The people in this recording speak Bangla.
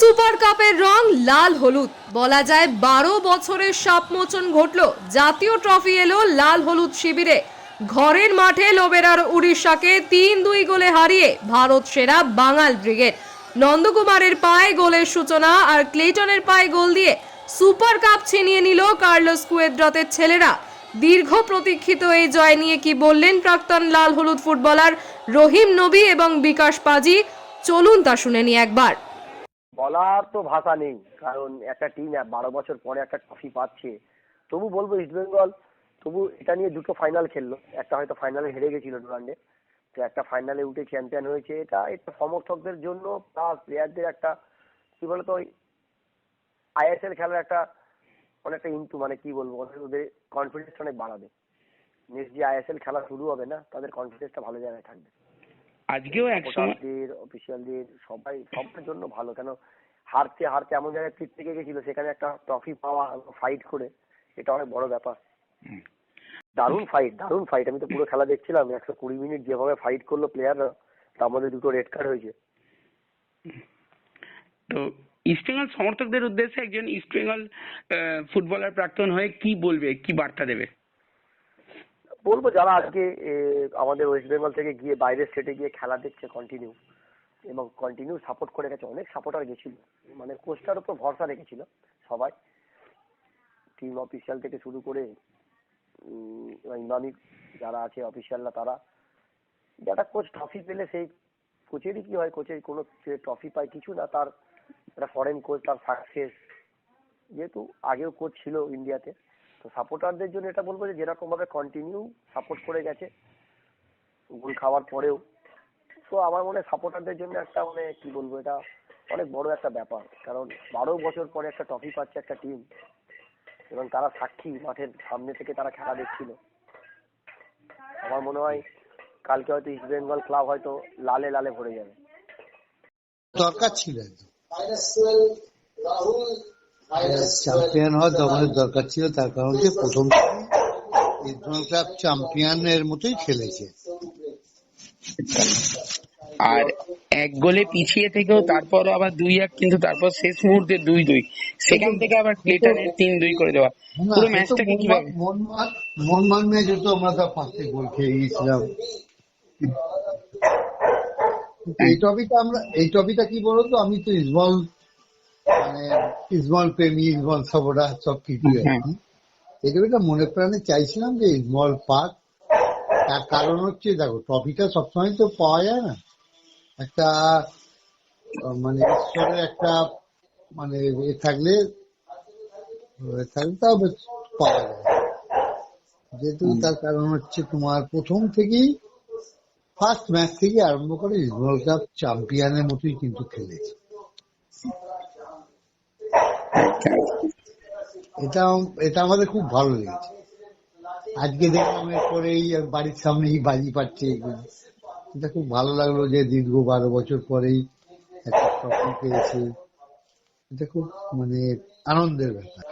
সুপার কাপের রং লাল হলুদ। বলা যায় বারো বছরের সাপমোচন ঘটল। জাতীয় ট্রফি এলো লাল হলুদ শিবিরে। ঘরের মাঠে লোবেরার উড়িষ্যাকে তিন দুই গোলে হারিয়ে ভারত সেরা বাঙাল ব্রিগেড নন্দকুমারের পায়ে গোলের সূচনা আর ক্লেটনের পায়ে গোল দিয়ে সুপার কাপ ছিনিয়ে নিল কার্লোস কুয়েদ্রতের ছেলেরা। দীর্ঘ প্রতীক্ষিত এই জয় নিয়ে কি বললেন প্রাক্তন লাল হলুদ ফুটবলার রহিম নবী এবং বিকাশ পাজি? চলুন তা শুনে নি একবার। বলার তো ভাষা নেই, কারণ একটা টিম বারো বছর পরে একটা ট্রফি পাচ্ছে। তবু বলব ইস্টবেঙ্গল তবু এটা নিয়ে দুটো ফাইনাল খেললো। একটা হয়তো ফাইনালে হেরে গেছিল ডুরান্ডে তো একটা ফাইনালে উঠে চ্যাম্পিয়ন হয়েছে। এটা এটা সমর্থকদের জন্য প্লাস প্লেয়ারদের একটা, কি বলতো, ওই আইএসএল খেলার একটা অনেকটা ইন্টু মানে কি বলব, ওদের কনফিডেন্স অনেক বাড়াবে। নেক্সট যে আইএসএল খেলা শুরু হবে না, তাদের কনফিডেন্সটা ভালো জায়গায় থাকবে। আজকেও এক সময় অফিসিয়ালদের সবাই সবার জন্য ভালো। কেন হারতে হারতে এমন জায়গায় ফিট থেকে গেছিল সেখানে একটা ট্রফি পাওয়া ফাইট করে এটা অনেক বড় ব্যাপার। দারুণ ফাইট দারুণ ফাইট আমি তো পুরো খেলা দেখছিলাম একশো কুড়ি মিনিট যেভাবে ফাইট করল প্লেয়াররা তার মধ্যে দুটো রেড কার্ড হয়েছে। তো ইস্টবেঙ্গল সমর্থকদের উদ্দেশ্যে একজন ইস্টবেঙ্গল আহ, ফুটবলার প্রাক্তন হয়ে কি বলবে কি বার্তা দেবে? বলব যারা আজকে আমাদের ওয়েস্ট বেঙ্গল থেকে গিয়ে বাইরের স্টেটে গিয়ে খেলা দেখছে কন্টিনিউ এবং কন্টিনিউ সাপোর্ট করে গেছে, অনেক সাপোর্টার গেছিল মানে কোচটার উপর ভরসা রেখেছিল সবাই। টিম অফিসিয়াল থেকে শুরু করে ইমামি যারা আছে অফিসিয়ালরা তারা। যারা কোচ ট্রফি পেলে সেই কোচেরই কি হয় কোচের কোনো ট্রফি পায় কিছু না, তার, একটা ফরেন কোচ তার সাকসেস যেহেতু আগেও কোচ ছিল ইন্ডিয়াতে তো সাপোর্টারদের জন্য এটা বলব যে যেরকম ভাবে কন্টিনিউ সাপোর্ট করে গেছে গোল খাওয়ার পরেও। তো আমার মনে হয় সাপোর্টারদের জন্য একটা মানে কি বলব এটা অনেক বড় একটা ব্যাপার। কারণ বারো বছর পরে একটা ট্রফি পাচ্ছে একটা টিম এবং তারা সাক্ষী মাঠের সামনে থেকে তারা খেলা দেখছিল। আমার মনে হয় কালকে হয়তো ইস্ট বেঙ্গল ক্লাব হয়তো লালে লালে ভরে যাবে। দরকার ছিল একদম। চ্যাম্পিয়ন হওয়ার আমাদের দরকার ছিল তার কারণ হচ্ছে প্রথম ক্লাব চ্যাম্পিয়নের মতোই খেলেছে। আর এক গোলে পিছিয়ে থেকেও তারপর আবার দুই এক কিন্তু তারপর শেষ মুহূর্তে দুই দুই। সেখান থেকে আবার ক্লেটনের তিন দুই করে দেওয়া। পুরো ম্যাচটাকে মন কীভাবে? ভাঙ- মন ভাঙ- মন আমরা তো পাঁচটি গোল খেয়ে গিয়েছিলাম কিন্তু এই টপিকটা আমরা এই টপিকটা কি বলতো? আমি তো ইসবল ইসবল প্রেমী ইসবল সবরা সব কিছু। এই টপিকটা মনে প্রাণে চাইছিলাম যে ইসবল পাক তার কারণ হচ্ছে দেখো ট্রফিটা সবসময় তো পাওয়া যায় না। একটা মানে ঈশ্বরের একটা মানে এ থাকলে তাও পাওয়া যায়। যেহেতু তার কারণ হচ্ছে তোমার প্রথম থেকেই ফার্স্ট ম্যাচ থেকে আরম্ভ করে ইসমল কাপ চ্যাম্পিয়নের মতোই কিন্তু খেলেছে। এটা এটা আমাদের খুব ভালো লেগেছে। আজকে দেখলাম এরপরেই বাড়ির সামনেই বাজি পাচ্ছে এগুলো এটা খুব ভালো লাগল যে দীর্ঘ বারো বছর পরেই একটা ট্রফি পেয়েছে। এটা খুব মানে আনন্দের ব্যাপার।